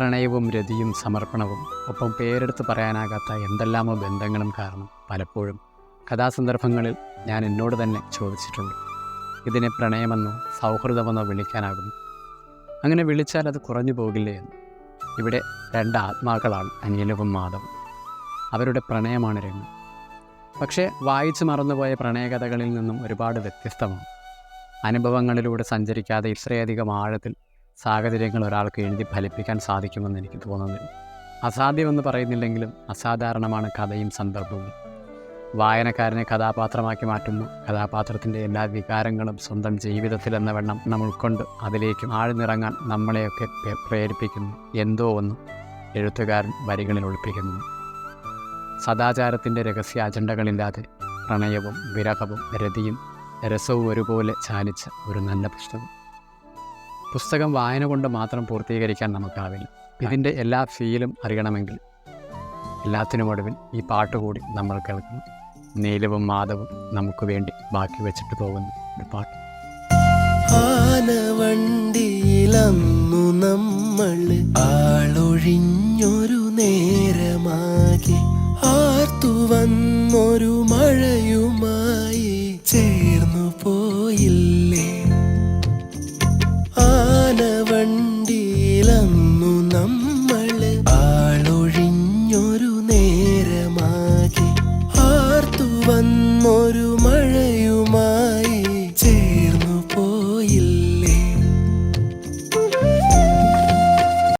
പ്രണയവും രതിയും സമർപ്പണവും ഒപ്പം പേരെടുത്ത് പറയാനാകാത്ത എന്തെല്ലാമോ ബന്ധങ്ങളും കാരണം പലപ്പോഴും കഥാസന്ദർഭങ്ങളിൽ ഞാൻ എന്നോട് തന്നെ ചോദിച്ചിട്ടുണ്ട്. ഇതിനെ പ്രണയമെന്നോ സൗഹൃദമെന്നോ വിളിക്കാനാകുന്നു. അങ്ങനെ വിളിച്ചാൽ അത് കുറഞ്ഞു പോകില്ലേ എന്ന്. ഇവിടെ രണ്ട് ആത്മാക്കളാണ് അനിലവും മാധവും. അവരുടെ പ്രണയമാണ് രംഗം പക്ഷേ വായിച്ചു മറന്നുപോയ പ്രണയകഥകളിൽ നിന്നും ഒരുപാട് വ്യത്യസ്തമാണ്. അനുഭവങ്ങളിലൂടെ സഞ്ചരിക്കാതെ ഇത്രയധികം ആഴത്തിൽ സാഹചര്യങ്ങൾ ഒരാൾക്ക് എഴുതി ഫലിപ്പിക്കാൻ സാധിക്കുമെന്ന് എനിക്ക് തോന്നുന്നില്ല. അസാധ്യമെന്ന് പറയുന്നില്ലെങ്കിലും അസാധാരണമാണ് കഥയും സന്ദർഭവും. വായനക്കാരനെ കഥാപാത്രമാക്കി മാറ്റുന്നു. കഥാപാത്രത്തിന്റെ എല്ലാ വികാരങ്ങളും സ്വന്തം ജീവിതത്തിൽ എന്ന വണ്ണം നമ്മൾ ഉൾക്കൊണ്ട് അതിലേക്ക് ആഴ്ന്നിറങ്ങാൻ നമ്മളെയൊക്കെ പ്രേരിപ്പിക്കുന്നു. എന്തോ ഒന്ന് എഴുത്തുകാരൻ വരികളിൽ ഒളിപ്പിക്കുന്നു. സദാചാരത്തിന്റെ രഹസ്യ അജണ്ടകളില്ലാതെ പ്രണയവും വിരഹവും രതിയും രസവും ഒരുപോലെ ചാലിച്ച ഒരു നല്ല പുസ്തകം. പുസ്തകം വായന കൊണ്ട് മാത്രം പൂർത്തീകരിക്കാൻ നമുക്കാവില്ല. ഇതിന്റെ എല്ലാ ഫീലും അറിയണമെങ്കിൽ എല്ലാത്തിനും ഒടുവിൽ ഈ പാട്ട് കൂടി നമ്മൾ കേൾക്കണം നീലവും മാധവും നമുക്ക് വേണ്ടി ബാക്കി വെച്ചിട്ട് പോകുന്ന. ഒരു പാട്ട്. ആനവണ്ടിയിലന്നു നമ്മൾ ആളൊഴിഞ്ഞൊരു നേരമാകെ ആർത്തു വന്നൊരു മഴയുമായി ഒരു ആളൊഴിഞ്ഞൊരു ആർത്തു വന്നൊരു മഴയുമായി